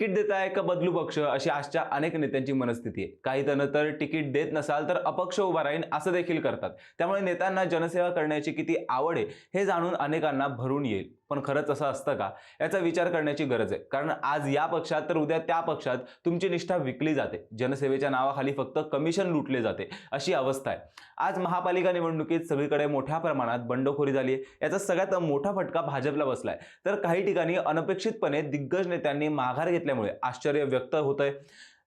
Ticket देताय का बदलू पक्ष अशी आजच्या अनेक नेत्यांची मनस्थिती आहे. काही जण तर तिकीट देत नसाल तर अपक्ष उभा राहीन असं देखील करतात. त्यामुळे नेत्यांना जनसेवा करण्याची किती आवड आहे हे जाणून अनेकांना भरून येईल. पण खरंच असं असतं का? याचा विचार करण्याची गरज आहे. कारण आज या पक्षात तर उद्या त्या पक्षात तुमची निष्ठा विकली जाते. जनसेवेच्या नावाखाली फक्त कमिशन लुटले जाते अशी अवस्था आहे. आज महापालिका निवडणुकीत सगळीकडे मोठ्या प्रमाणात बंडखोरी झाली आहे. याचा सगळ्यात मोठा फटका भाजपला बसलाय. तर काही ठिकाणी अनपेक्षितपणे दिग्गज नेत्यांनी माघार घेतली घेतल्यामुळे आश्चर्य व्यक्त होत आहे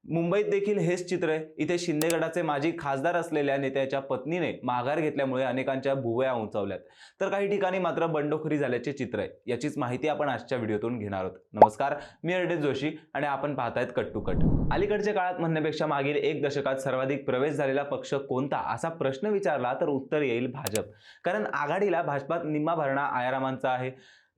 मुंबईत देखील हेच चित्र आहे. इथे शिंदेगडाचे माजी खासदार असलेल्या नेत्याच्या पत्नीने माघार घेतल्यामुळे अनेकांच्या भुवया उंचावल्यात. तर काही ठिकाणी मात्र बंडखोरी झाल्याचे चित्र आहे. याचीच माहिती आपण आजच्या व्हिडिओतून घेणार आहोत. नमस्कार मी अर्डेश जोशी आणि आपण पाहतायत कट टू कट. अलीकडच्या काळात म्हणण्यापेक्षा मागील एक दशकात सर्वाधिक प्रवेश झालेला पक्ष कोणता? असा प्रश्न विचारला तर उत्तर येईल भाजप. कारण आघाडीला भाजपात निम्मा भरणा आयारामांचा आहे.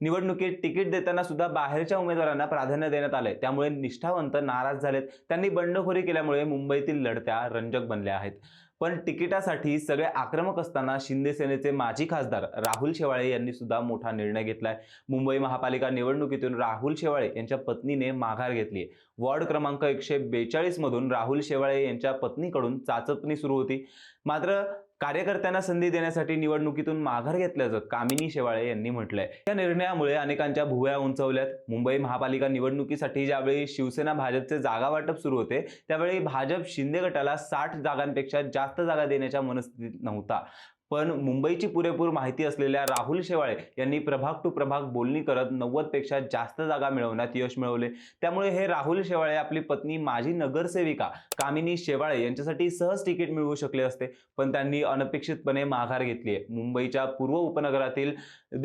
निवडणुकीत तिकीट देताना सुद्धा बाहेरच्या उमेदवारांना प्राधान्य देण्यात आले त्यामुळे निष्ठावंत नाराज झालेत. त्यांनी बंडखोरी केल्यामुळे मुंबईतील लढत्या रंजक बनल्या आहेत. पण तिकिटासाठी सगळे आक्रमक असताना शिंदे सेनेचे माजी खासदार राहुल शेवाळे यांनी सुद्धा मोठा निर्णय घेतलाय. मुंबई महापालिका निवडणुकीतून राहुल शेवाळे यांच्या पत्नीने माघार घेतली वॉर्ड क्रमांक एकशे बेचाळीस मधून राहुल शेवाळे यांच्या पत्नीकडून चाचपणी सुरू होती. मात्र कार्यकर्त्यांना संधी देण्यासाठी निवडणुकीतून माघार घेतल्याचं कामिनी शेवाळे यांनी म्हटलंय. या निर्णयामुळे अनेकांच्या भुवया उंचवल्यात. मुंबई महापालिका निवडणुकीसाठी ज्यावेळी शिवसेना भाजपचे जागा वाटप सुरू होते त्यावेळी भाजप शिंदे गटाला साठ जागांपेक्षा जास्त जागा देण्याच्या मनस्थितीत नव्हता. पण मुंबईची पुरेपूर माहिती असलेल्या राहुल शेवाळे यांनी प्रभाग टू प्रभाग बोलणी करत नव्वदपेक्षा जास्त जागा मिळवण्यात यश मिळवले. त्यामुळे हे राहुल शेवाळे आपली पत्नी माजी नगरसेविका कामिनी शेवाळे यांच्यासाठी सहज तिकीट मिळवू शकले असते. पण त्यांनी अनपेक्षितपणे माघार घेतली आहे. मुंबईच्या पूर्व उपनगरातील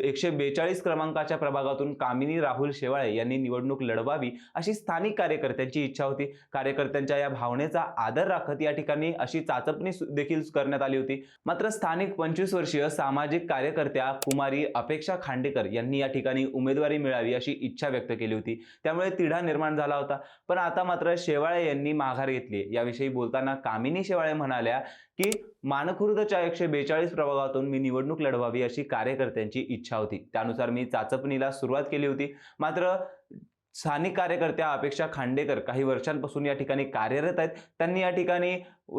एकशे बेचाळीस क्रमांकाच्या प्रभागातून कामिनी राहुल शेवाळे यांनी निवडणूक लढवावी अशी स्थानिक कार्यकर्त्यांची इच्छा होती. कार्यकर्त्यांच्या या भावनेचा आदर राखत या ठिकाणी अशी चाचपणी सु- देखील करण्यात आली होती. मात्र स्थानिक पंचवीस वर्षीय सामाजिक कार्यकर्त्या कुमारी अपेक्षा खांडेकर यांनी या ठिकाणी उमेदवारी मिळावी अशी इच्छा व्यक्त केली होती. त्यामुळे तिढा निर्माण झाला होता. पण आता मात्र शेवाळे यांनी माघार घेतली. याविषयी बोलताना कामिनी शेवाळे म्हणाल्या की मानखुर्दच्या एकशे बेचाळीस प्रभागातून मी निवडणूक लढवावी अशी कार्यकर्त्यांची इच्छा होती. त्यानुसार मी चाचपणीला सुरुवात केली होती. मात्र स्थानिक कार्यकर्त्या अपेक्षा खांडेकर काही वर्षांपासून या ठिकाणी कार्यरत आहेत. त्यांनी या ठिकाणी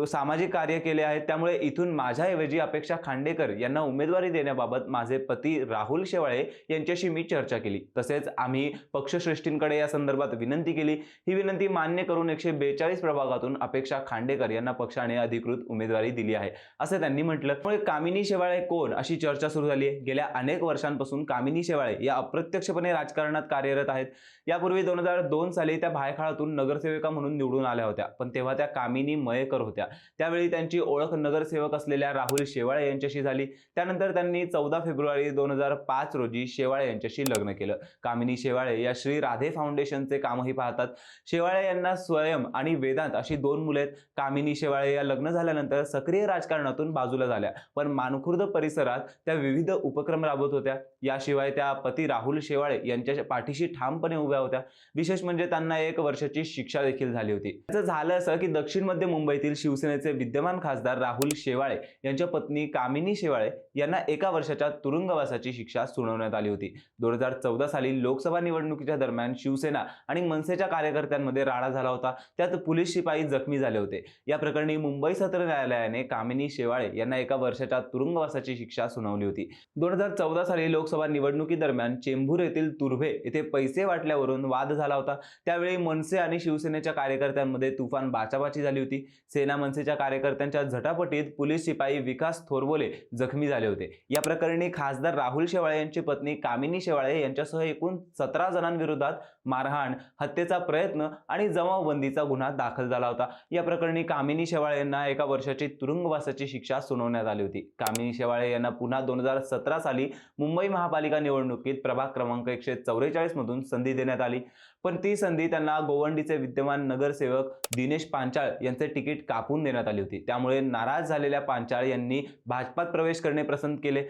सामाजिक कार्य केले आहेत. त्यामुळे इथून माझ्याऐवजी अपेक्षा खांडेकर यांना उमेदवारी देण्याबाबत माझे पती राहुल शेवाळे यांच्याशी मी चर्चा केली. तसेच आम्ही पक्षश्रेष्ठींकडे या संदर्भात विनंती केली. ही विनंती मान्य करून एकशे बेचाळीस प्रभागातून अपेक्षा खांडेकर यांना पक्षाने अधिकृत उमेदवारी दिली आहे असं त्यांनी म्हटलं. त्यामुळे कामिनी शेवाळे कोण अशी चर्चा सुरू झाली आहे? गेल्या अनेक वर्षांपासून कामिनी शेवाळे या अप्रत्यक्षपणे राजकारणात कार्यरत आहेत. यापूर्वी दोन हजार दोन साली त्या भायखाळातून नगरसेविका म्हणून निवडून आल्या होत्या. पण तेव्हा त्या कामिनी मयेकर होत्या. त्यावेळी त्यांची ओळख नगरसेवक असलेल्या राहुल शेवाळे यांच्याशी झाली. त्यानंतर त्यांनी चौदा फेब्रुवारी दोन हजार पाच रोजी शेवाळे यांच्याशी लग्न केलं. कामिनी शेवाळे या श्री राधे फाउंडेशनचे कामही पाहतात. शेवाळे यांना स्वयं आणि वेदांत अशी दोन मुले आहेत. कामिनी शेवाळे या लग्न झाल्यानंतर सक्रिय राजकारणातून बाजूला झाल्या. पण मानखुर्द परिसरात त्या विविध उपक्रम राबवत होत्या. याशिवाय त्या पती राहुल शेवाळे यांच्या पाठीशी ठामपणे उभ्या होत्या. विशेष म्हणजे त्यांना एक वर्षाची शिक्षा देखील झाली होती. त्याचं झालं असं की दक्षिण मध्य मुंबईतील शिवसेनेचे विद्यमान खासदार राहुल शेवाळे यांच्या पत्नी कामिनी शेवाळे यांना एका वर्षाच्या तुरुंगवासाची शिक्षा सुनावण्यात आली होती. दोन हजार चौदा साली लोकसभा निवडणुकीच्या दरम्यान शिवसेना आणि मनसेच्या कार्यकर्त्यांमध्ये राडा झाला होता. त्यात पोलीस शिपाई जखमी झाले होते. या प्रकरणी मुंबई सत्र न्यायालयाने कामिनी शेवाळे यांना एका वर्षाच्या तुरुंगवासाची शिक्षा सुनावली होती. दोन हजार चौदा साली लोकसभा निवडणुकीदरम्यान चेंबूर येथील तुर्भे येथे पैसे वाटल्यावरून वाद झाला होता. त्यावेळी मनसे आणि शिवसेनेच्या कार्यकर्त्यांमध्ये तुफान बाचाबाची झाली होती. सेना मनसेच्या कार्यकर्त्यांच्या झटापटीत पोलीस शिपाई विकास थोरबोले जखमी झाले होते. या प्रकरणी खासदार राहुल शेवाळे यांची पत्नी कामिनी शेवाळे यांच्यासह एकूण सतरा जणांविरोधात मारहाण हत्येचा प्रयत्न आणि जमावबंदीचा गुन्हा दाखल झाला होता. या प्रकरणी कामिनी शेवाळे यांना एका वर्षाची तुरुंगवासाची शिक्षा सुनावण्यात आली होती. कामिनी शेवाळे यांना पुन्हा दोन हजार सतरा साली मुंबई महापालिका निवडणुकीत प्रभाग क्रमांक एकशे चौवेचाळीस मधून संधी देण्यात आली. पण ती संधी त्यांना गोवंडीचे विद्यमान नगरसेवक दिनेश पांचाळ यांचे तिकीट कापून देण्यात आली होती. त्यामुळे नाराज झालेल्या पांचाळ यांनी भाजपात प्रवेश करणे पसंत केले.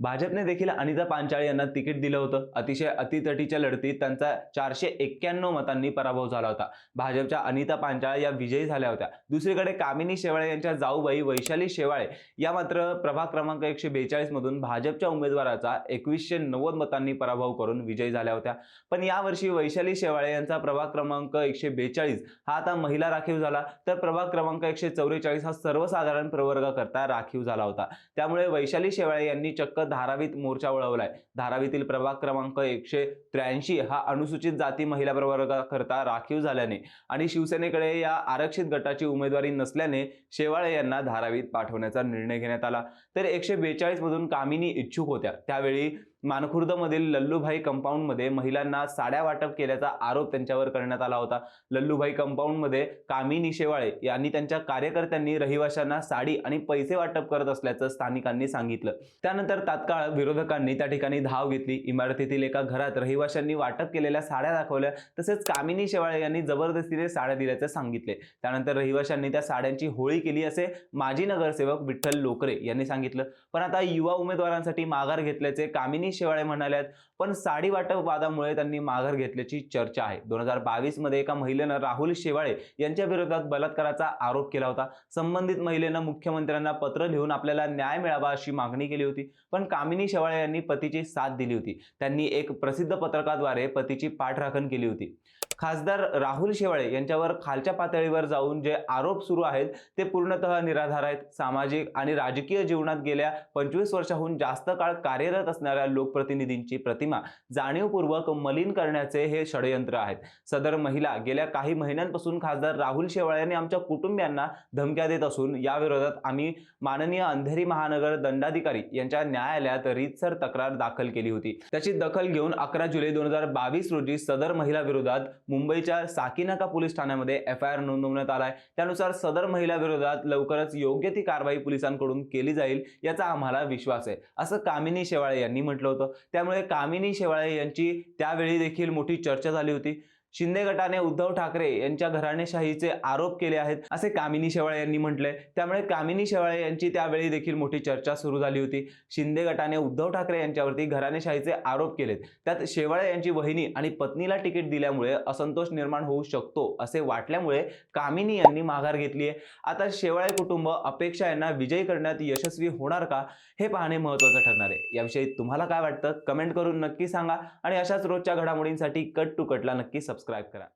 भाजपने देखील अनिता पांचाळे यांना तिकीट दिलं होतं. अतिशय अतितटीच्या लढतीत त्यांचा चारशे एक्क्याण्णव मतांनी पराभव झाला होता. भाजपच्या अनिता पांचाळे या विजयी झाल्या होत्या. दुसरीकडे कामिनी शेवाळे यांच्या जाऊबाई वैशाली शेवाळे या मात्र प्रभाग क्रमांक एकशे बेचाळीसमधून भाजपच्या उमेदवाराचा एकवीसशे नव्वद मतांनी पराभव करून विजयी झाल्या होत्या. पण यावर्षी वैशाली शेवाळे यांचा प्रभाग क्रमांक एकशे बेचाळीस हा आता महिला राखीव झाला. तर प्रभाग क्रमांक एकशे चौवेचाळीस हा सर्वसाधारण प्रवर्गाकरता राखीव झाला होता. त्यामुळे वैशाली शेवाळे यांनी चक्क धारावीत मोर्चा वळवलाय. धारावीतील प्रभाग क्रमांक एकशे त्र्याऐंशी हा अनुसूचित जाती महिला प्रवर्गाकरता राखीव झाल्याने आणि शिवसेनेकडे या आरक्षित गटाची उमेदवारी नसल्याने शेवाळे यांना धारावीत पाठवण्याचा निर्णय घेण्यात आला. तर एकशे बेचाळीस मधून कामिनी इच्छुक होत्या. त्यावेळी मानखुर्दमधील लल्लूभाई कंपाऊंडमध्ये महिलांना साड्या वाटप केल्याचा आरोप त्यांच्यावर करण्यात आला होता. लल्लूभाई कंपाऊंडमध्ये कामिनी शेवाळे यांनी त्यांच्या कार्यकर्त्यांनी रहिवाशांना साडी आणि पैसे वाटप करत असल्याचं स्थानिकांनी सांगितलं. त्यानंतर तात्काळ विरोधकांनी त्या ठिकाणी धाव घेतली. इमारतीतील एका घरात रहिवाशांनी वाटप केलेल्या साड्या दाखवल्या तसेच कामिनी शेवाळे यांनी जबरदस्तीने साड्या दिल्याचं सांगितले. त्यानंतर रहिवाशांनी त्या साड्यांची होळी केली असे माजी नगरसेवक विठ्ठल लोकरे यांनी सांगितलं. पण आता युवा उमेदवारांसाठी माघार घेतल्याचे कामिनी शेवाळे म्हणाल्यात पण साडी वाटप वादामुळे त्यांनी माघार घेतल्याची चर्चा आहे. दोन हजार बावीसमध्ये एका महिलेनं राहुल शेवाळे यांच्या विरोधात बलात्काराचा आरोप केला होता. संबंधित महिलेनं मुख्यमंत्र्यांना पत्र लिहून आपल्याला न्याय मिळावा अशी मागणी केली होती. पण कामिनी शेवाळे यांनी पतीची साथ दिली होती. त्यांनी एक प्रसिद्ध पत्रकाद्वारे पतीची पाठराखण केली होती. खासदार राहुल शेवाळे यांच्यावर खालच्या पातळीवर जाऊन जे आरोप सुरू आहेत ते पूर्णतः निराधार आहेत. सामाजिक आणि राजकीय जीवनात गेल्या पंचवीस वर्षाहून जास्त काळ कार्यरत असणाऱ्या लोकप्रतिनिधींची प्रतिमा जाणीवपूर्वक मलिन करण्याचे हे षडयंत्र आहेत. सदर महिला गेल्या काही महिन्यांपासून खासदार राहुल शेवाळे यांनी आमच्या कुटुंबियांना धमक्या देत असून या विरोधात आम्ही माननीय अंधेरी महानगर दंडाधिकारी यांच्या न्यायालयात रीतसर तक्रार दाखल केली होती. त्याची दखल घेऊन अकरा जुलै दोन हजार बावीस रोजी सदर महिला विरोधात मुंबईच्या साकीनाका पोलीस ठाण्यामध्ये एफ आय आर नोंदवण्यात आलाय. त्यानुसार सदर महिला विरोधात लवकरच योग्य ती कारवाई पोलिसांकडून केली जाईल याचा आम्हाला विश्वास आहे. असं कामिनी शेवाळे यांनी म्हटलं होतं. त्यामुळे कामिनी शेवाळे यांची त्यावेळी देखील मोठी चर्चा झाली होती. शिंदे गटाने उद्धव ठाकरे यांच्या घराणेशाहीचे आरोप केले आहेत असे कामिनी शेवाळे यांनी म्हटलंय. त्यामुळे कामिनी शेवाळे यांची त्यावेळी देखील मोठी चर्चा सुरू झाली होती. शिंदे गटाने उद्धव ठाकरे यांच्यावरती घराणेशाहीचे आरोप केलेत. त्यात शेवाळे यांची वहिनी आणि पत्नीला तिकीट दिल्यामुळे असंतोष निर्माण होऊ शकतो असे वाटल्यामुळे कामिनी यांनी माघार घेतली आहे. आता शेवाळे कुटुंब अपेक्षा यांना विजयी करण्यात यशस्वी होणार का हे पाहणे महत्त्वाचं ठरणार आहे. याविषयी तुम्हाला काय वाटतं? कमेंट करून नक्की सांगा आणि अशाच रोजच्या घडामोडींसाठी कट टू कटला नक्की सबस्क्राईब करा.